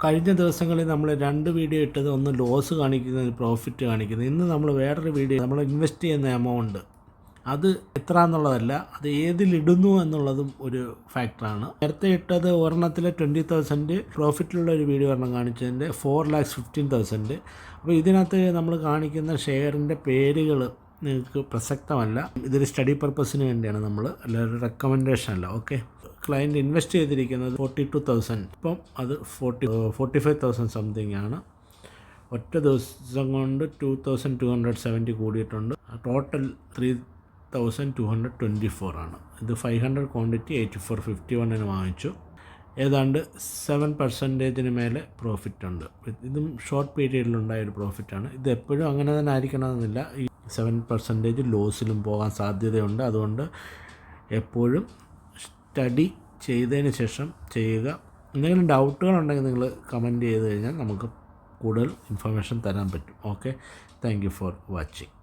കഴിഞ്ഞ ദിവസങ്ങളിൽ നമ്മൾ രണ്ട് വീഡിയോ ഇട്ടത് ഒന്ന് ലോസ് കാണിക്കുന്നത് പ്രോഫിറ്റ് കാണിക്കുന്നത് ഇന്ന് നമ്മൾ വേറൊരു വീഡിയോ നമ്മൾ ഇൻവെസ്റ്റ് ചെയ്യുന്ന എമൗണ്ട് അത് എത്ര എന്നുള്ളതല്ല അത് ഏതിലിടുന്നു എന്നുള്ളതും ഒരു ഫാക്ടറാണ് നേരത്തെ ഇട്ടത് ഒരെണ്ണത്തിൽ ട്വന്റി തൗസൻഡ് പ്രോഫിറ്റിലുള്ള ഒരു വീഡിയോ ഒരെണ്ണം കാണിച്ചതിന്റെ ഫോർ ലാക്സ് ഫിഫ്റ്റീൻ തൗസൻഡ് അപ്പോൾ ഇതിനകത്ത് നമ്മൾ കാണിക്കുന്ന ഷെയറിന്റെ പേരുകൾ നിങ്ങൾക്ക് പ്രസക്തമല്ല. ഇതൊരു സ്റ്റഡി പർപ്പസിന് വേണ്ടിയാണ് നമ്മൾ അല്ല റെക്കമെൻഡേഷൻ അല്ല ഓക്കെ ക്ലയന്റ് ഇൻവെസ്റ്റ് ചെയ്തിരിക്കുന്നത് ഫോർട്ടി ടു തൗസൻഡ് ഇപ്പം അത് forty forty five thousand something ആണ്. ഒറ്റ ദിവസം കൊണ്ട് two thousand two hundred seventy കൂടിയിട്ടുണ്ട്. Total three thousand two hundred twenty four ആണ്. ഇത് five hundred quantity eighty four fifty വണ്ണിന് വാങ്ങിച്ചു. ഏതാണ്ട് സെവൻ പെർസെന്റേജിന് മേലെ പ്രോഫിറ്റ് ഉണ്ട്. ഇതും ഷോർട്ട് പീരീഡിലുണ്ടായ ഒരു പ്രോഫിറ്റാണ് ഇത് എപ്പോഴും അങ്ങനെ തന്നെ ആയിരിക്കണമെന്നില്ല ഈ സെവൻ പെർസെന്റേജ് ലോസിലും പോകാൻ സാധ്യതയുണ്ട്. അതുകൊണ്ട് എപ്പോഴും സ്റ്റഡി ചെയ്തതിന് ശേഷം ചെയ്യുക. എന്തെങ്കിലും ഡൗട്ടുകളുണ്ടെങ്കിൽ നിങ്ങൾ കമന്റ് ചെയ്ത് കഴിഞ്ഞാൽ നമുക്ക് കൂടുതൽ ഇൻഫർമേഷൻ തരാൻ പറ്റും. Okay? Thank you for watching.